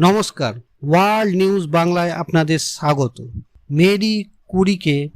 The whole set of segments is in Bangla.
নমস্কার, ওয়ার্ল্ড নিউজ বাংলায় আপনাদের স্বাগত। মেরি কুরিকে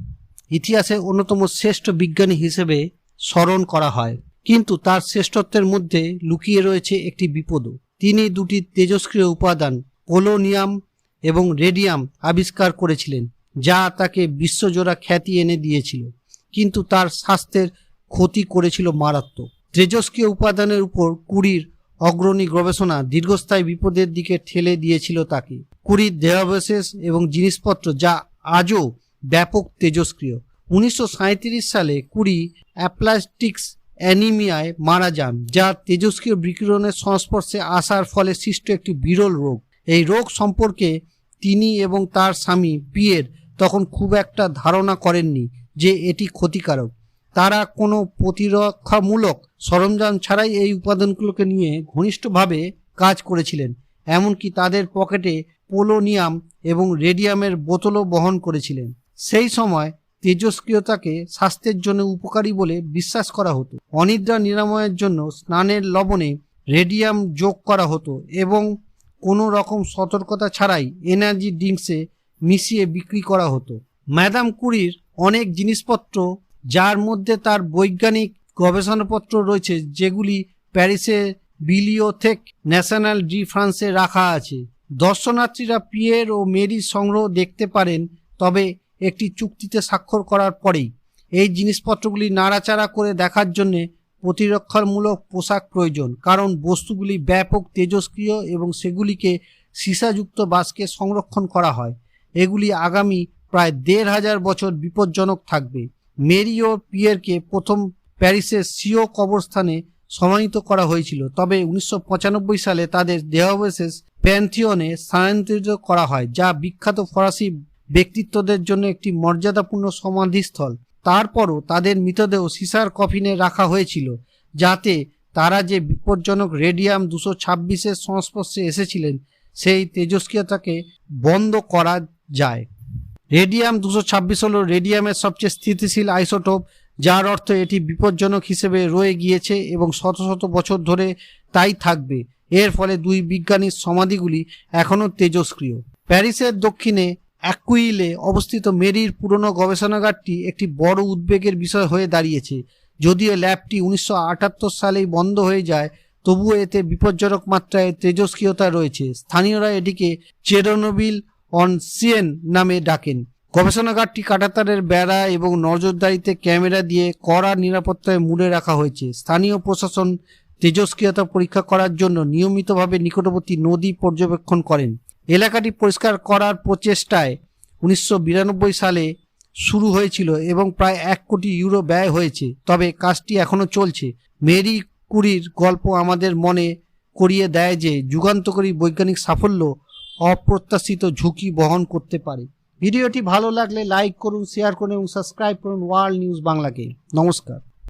ইতিহাসের অন্যতম শ্রেষ্ঠ বিজ্ঞানী হিসেবে স্মরণ করা হয়। কিন্তু তার শ্রেষ্ঠত্বের মধ্যে লুকিয়ে রয়েছে একটি বিপদও। তিনি দুটি তেজস্ক্রিয় উপাদান, পোলোনিয়াম এবং রেডিয়াম, আবিষ্কার করেছিলেন, যা তাকে বিশ্বজোড়া খ্যাতি এনে দিয়েছিল। কিন্তু তার স্বাস্থ্যের ক্ষতি করেছিল মারাত্মক। তেজস্ক্রিয় উপাদানের উপর কুড়ির অগ্রণী গবেষণা দীর্ঘস্থায়ী বিপদের দিকে ঠেলে দিয়েছিল তাকে। কুড়ির দেহাবশেষ এবং জিনিসপত্র যা আজও ব্যাপক তেজস্ক্রিয়। উনিশশো সাঁইত্রিশ সালে কুড়ি অ্যাপ্লাস্টিক্স অ্যানিমিয়ায় মারা যান, যা তেজস্ক্রিয় বিকিরণের সংস্পর্শে আসার ফলে সৃষ্ট একটি বিরল রোগ। এই রোগ সম্পর্কে তিনি এবং তার স্বামী পিয়ের তখন খুব একটা ধারণা করেননি যে এটি ক্ষতিকারক। তারা কোনো প্রতিরক্ষামূলক সরঞ্জাম ছাড়াই এই উপাদানগুলোকে নিয়ে ঘনিষ্ঠভাবে কাজ করেছিলেন। এমনকি তাদের পকেটে পোলোনিয়াম এবং রেডিয়ামের বোতলও বহন করেছিলেন। সেই সময় তেজস্ক্রিয়তাকে স্বাস্থ্যের জন্য উপকারী বলে বিশ্বাস করা হতো। অনিদ্রা নিরাময়ের জন্য স্নানের লবণে রেডিয়াম যোগ করা হতো এবং কোনো রকম সতর্কতা ছাড়াই এনার্জি ড্রিঙ্কসে মিশিয়ে বিক্রি করা হতো। ম্যাডাম কুরির অনেক জিনিসপত্র যার মধ্যে তার বৈজ্ঞানিক গবেষণাপত্র রয়েছে, যেগুলি প্যারিসে বিলিওথেক ন্যাশনাল ডি ফ্রান্সে রাখা আছে। দর্শনার্থীরা পিয়ের ও মেরির সংগ্রহ দেখতে পারেন, তবে একটি চুক্তিতে স্বাক্ষর করার পরেই। এই জিনিসপত্রগুলি নাড়াচাড়া করে দেখার জন্যে প্রতিরক্ষামূলক পোশাক প্রয়োজন, কারণ বস্তুগুলি ব্যাপক তেজস্ক্রিয় এবং সেগুলিকে সীসাযুক্ত বাসকে সংরক্ষণ করা হয়। এগুলি আগামী প্রায় দেড় হাজার বছর বিপজ্জনক থাকবে। মেরি ও পিয়েরকে প্রথম প্যারিসের সিও কবরস্থানে সমাহিত করা হয়েছিল। তবে উনিশশো পঁচানব্বই সালে তাদের দেহাবশেষ প্যান্থিয়নে স্থানান্তরিত করা হয়, যা বিখ্যাত ফরাসি ব্যক্তিত্বদের জন্য একটি মর্যাদাপূর্ণ সমাধিস্থল। তারপরও তাদের মৃতদেহ সিসার কফিনে রাখা হয়েছিল, যাতে তারা যে বিপজ্জনক রেডিয়াম দুশো ছাব্বিশের সংস্পর্শে এসেছিলেন, সেই তেজস্ক্রিয়তাকে বন্ধ করা যায়। রেডিয়াম দুশো ছাব্বিশ হল রেডিয়ামের সবচেয়ে স্থিতিশীল আইসোটোপ, যার অর্থ এটি বিপজ্জনক হিসেবে রয়ে গিয়েছে এবং শত শত বছর ধরে তাই থাকবে। এর ফলে দুই বিজ্ঞানীর সমাধিগুলি এখনও তেজস্ক্রিয়। প্যারিসের দক্ষিণে অ্যাকুইলে অবস্থিত মেরির পুরনো গবেষণাগারটি একটি বড় উদ্বেগের বিষয় হয়ে দাঁড়িয়েছে। যদিও ল্যাবটি উনিশশো আটাত্তর সালেই বন্ধ হয়ে যায়, তবুও এতে বিপজ্জনক মাত্রায় তেজস্ক্রিয়তা রয়েছে। স্থানীয়রা এটিকে চেরোনোবিল অন সিয়েন নামে ডাকেন। গবেষণাগারটি কাটাতারের বেড়া এবং নজরদারিতে ক্যামেরা দিয়ে কড়া নিরাপত্তায় মুড়ে রাখা হয়েছে। স্থানীয় প্রশাসন তেজস্ক্রিয়তা পরীক্ষা করার জন্য নিয়মিতভাবে নিকটবর্তী নদী পর্যবেক্ষণ করেন। এলাকাটি পরিষ্কার করার প্রচেষ্টায় উনিশশো বিরানব্বই সালে শুরু হয়েছিল এবং প্রায় এক কোটি ইউরো ব্যয় হয়েছে, তবে কাজটি এখনও চলছে। মেরি কুরির গল্প আমাদের মনে করিয়ে দেয় যে, যুগান্তকারী বৈজ্ঞানিক সাফল্য অপ্রত্যাশিত ঝুঁকি বহন করতে পারে। ভিডিওটি ভালো লাগলে লাইক করুন, শেয়ার করুন এবং সাবস্ক্রাইব করুন ওয়ার্ল্ড নিউজ বাংলাকে। নমস্কার।